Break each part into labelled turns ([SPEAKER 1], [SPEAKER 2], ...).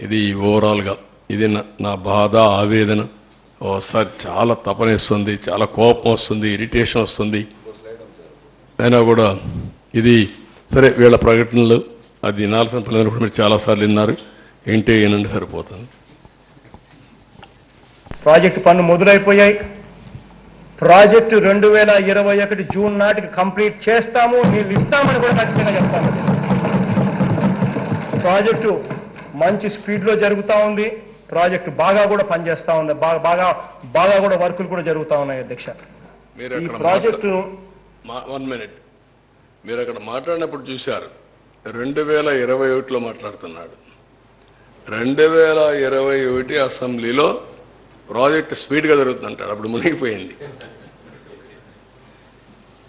[SPEAKER 1] ఇది ఓవరాల్గా. ఇది నా- నా బాధ ఆవేదన. ఓసారి చాలా తపనేస్తుంది చాలా కోపం వస్తుంది ఇరిటేషన్ వస్తుంది. అయినా కూడా ఇది సరే వీళ్ళ ప్రకటనలు అది వినాల్సిన పని కూడా మీరు చాలాసార్లు విన్నారు. ఏంటి ఏనండి సరిపోతుంది.
[SPEAKER 2] ప్రాజెక్టు పనులు మొదలైపోయాయి. ప్రాజెక్టు రెండు వేల ఇరవై ఒకటి జూన్ నాటికి కంప్లీట్ చేస్తాము నీళ్ళు ఇస్తామని కూడా ఖచ్చితంగా చెప్తాము. ప్రాజెక్టు మంచి స్పీడ్లో జరుగుతూ ఉంది. ప్రాజెక్టు బాగా కూడా పనిచేస్తూ ఉంది. బాగా బాగా బాగా కూడా వర్కులు కూడా జరుగుతూ ఉన్నాయి అధ్యక్ష. ఈ ప్రాజెక్టు
[SPEAKER 1] వన్ మినిట్. మీరు అక్కడ మాట్లాడినప్పుడు చూశారు. రెండు వేల ఇరవై ఒకటిలో మాట్లాడుతున్నాడు. రెండు వేల ఇరవై ఒకటి అసెంబ్లీలో ప్రాజెక్ట్ స్పీడ్గా జరుగుతుందంటాడు. అప్పుడు మునిగిపోయింది.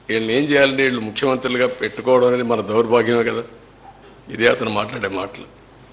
[SPEAKER 1] వీళ్ళని ఏం చేయాలంటే వీళ్ళు ముఖ్యమంత్రులుగా పెట్టుకోవడం అనేది మన దౌర్భాగ్యమే కదా. ఇదే అతను మాట్లాడే మాటలు.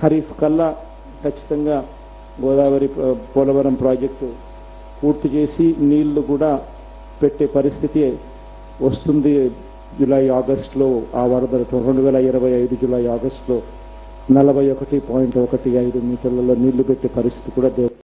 [SPEAKER 3] ఖరీఫ్ కల్లా ఖచ్చితంగా గోదావరి పోలవరం ప్రాజెక్టు పూర్తి చేసి నీళ్ళు కూడా పెట్టే పరిస్థితి వస్తుంది జూలై ఆగస్టులో ఆ వరదలతో రెండు వేల ఇరవై ఐదు జూలై ఆగస్టులో నలభై ఒకటి పాయింట్ ఒకటి ఐదు మీటర్లలో నీళ్ళు పెట్టే పరిస్థితి కూడా దేవు